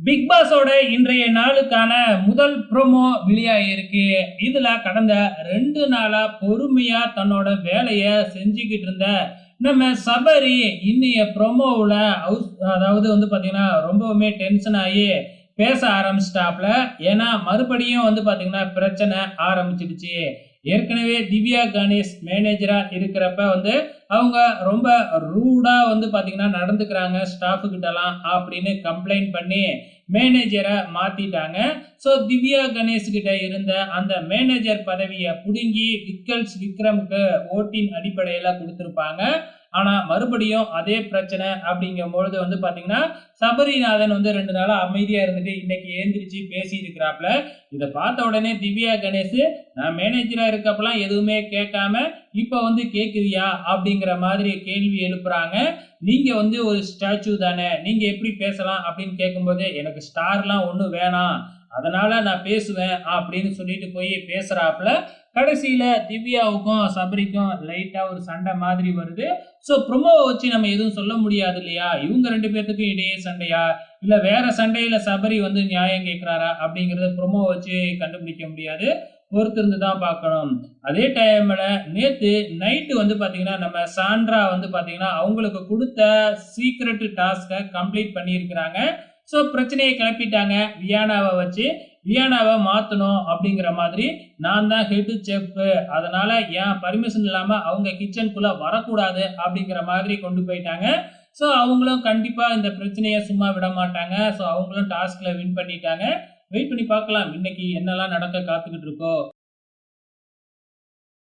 Big பாஸோட இன்றைய நாளுக்கான முதல் ப்ரோமோ வெளியாகிருக்கு இதுல கடந்த ரெண்டு நாளா பொறுமையா தன்னோட வேலையை செஞ்சுக்கிட்டு இருந்த நம்ம சபரி இன்னைய ப்ரோமோவில் ஹவுஸ் அதாவது வந்து பார்த்தீங்கன்னா ரொம்பவுமே டென்ஷன் ஆகி பேச ஆரம்பிச்சிட்டாப்ல. ஏன்னா மறுபடியும் வந்து பார்த்தீங்கன்னா பிரச்சனை ஆரம்பிச்சிடுச்சு. ஏற்கனவே திவ்யா கணேஷ் மேனேஜராக இருக்கிறப்ப வந்து அவங்க ரொம்ப ரூடாக வந்து பார்த்திங்கன்னா நடந்துக்கிறாங்க ஸ்டாஃபுக்கிட்டலாம் அப்படின்னு கம்ப்ளைண்ட் பண்ணி மேனேஜரை மாற்றிட்டாங்க ஸோ திவ்யா கணேஷ்கிட்ட இருந்த அந்த மேனேஜர் பதவியை பிடுங்கி விக்கல்ஸ் விக்ரம்க்கு ஓட்டின் அடிப்படையில் கொடுத்துருப்பாங்க. ஆனா மறுபடியும் அதே பிரச்சனை அப்படிங்கும் பொழுது வந்து பாத்தீங்கன்னா சபரிநாதன் வந்து ரெண்டு நாளா அமைதியா இருந்துட்டு இன்னைக்கு ஏந்திரிச்சு பேசி இருக்கிறாப்ல இதை பார்த்த உடனே திவ்யா கணேஷ் நான் மேனேஜரா இருக்கப்பெல்லாம் எதுவுமே கேட்காம இப்ப வந்து கேக்குறியா? அப்படிங்கிற மாதிரி கேள்வி எழுப்புறாங்க. நீங்க வந்து ஒரு ஸ்டாச்சு தானே நீங்க எப்படி பேசலாம்? அப்படின்னு கேட்கும்போது எனக்கு ஸ்டார்லாம் ஒன்றும் வேணாம். அதனால நான் பேசுவேன் அப்படின்னு சொல்லிட்டு போய் பேசுறாப்புல கடைசியில திவ்யாவுக்கும் சபரிக்கும் லைட்டா ஒரு சண்டை மாதிரி வருது. ஸோ ப்ரொமோவை வச்சு நம்ம எதுவும் சொல்ல முடியாது இல்லையா? இவங்க ரெண்டு பேர்த்துக்கும் இடையே சண்டையா? இல்ல வேற சண்டையில சபரி வந்து நியாயம் கேட்கிறாரா அப்படிங்கறத ப்ரொமோ வச்சு கண்டுபிடிக்க முடியாது. பொறுத்திருந்து தான் பார்க்கணும். அதே டைமில் நேற்று நைட்டு வந்து பார்த்தீங்கன்னா நம்ம சாண்ட்ரா வந்து பார்த்தீங்கன்னா அவங்களுக்கு கொடுத்த சீக்ரெட் டாஸ்கை கம்ப்ளீட் பண்ணியிருக்கிறாங்க. ஸோ பிரச்சனையை கிளப்பிட்டாங்க. வியானாவை வச்சு வியானாவை மாற்றணும் அப்படிங்கிற மாதிரி நான் தான் ஹெட் செஃப்பு அதனால் என் பர்மிஷன் இல்லாமல் அவங்க கிச்சனுக்குள்ளே வரக்கூடாது அப்படிங்கிற மாதிரி கொண்டு போயிட்டாங்க. ஸோ அவங்களும் கண்டிப்பாக இந்த பிரச்சனையை சும்மா விட மாட்டாங்க. ஸோ அவங்களும் டாஸ்கில் வின் பண்ணிட்டாங்க. வெயிட் பண்ணி பார்க்கலாம். இன்னைக்கு என்னெல்லாம் நடக்க காத்துக்கிட்டு இருக்கோ?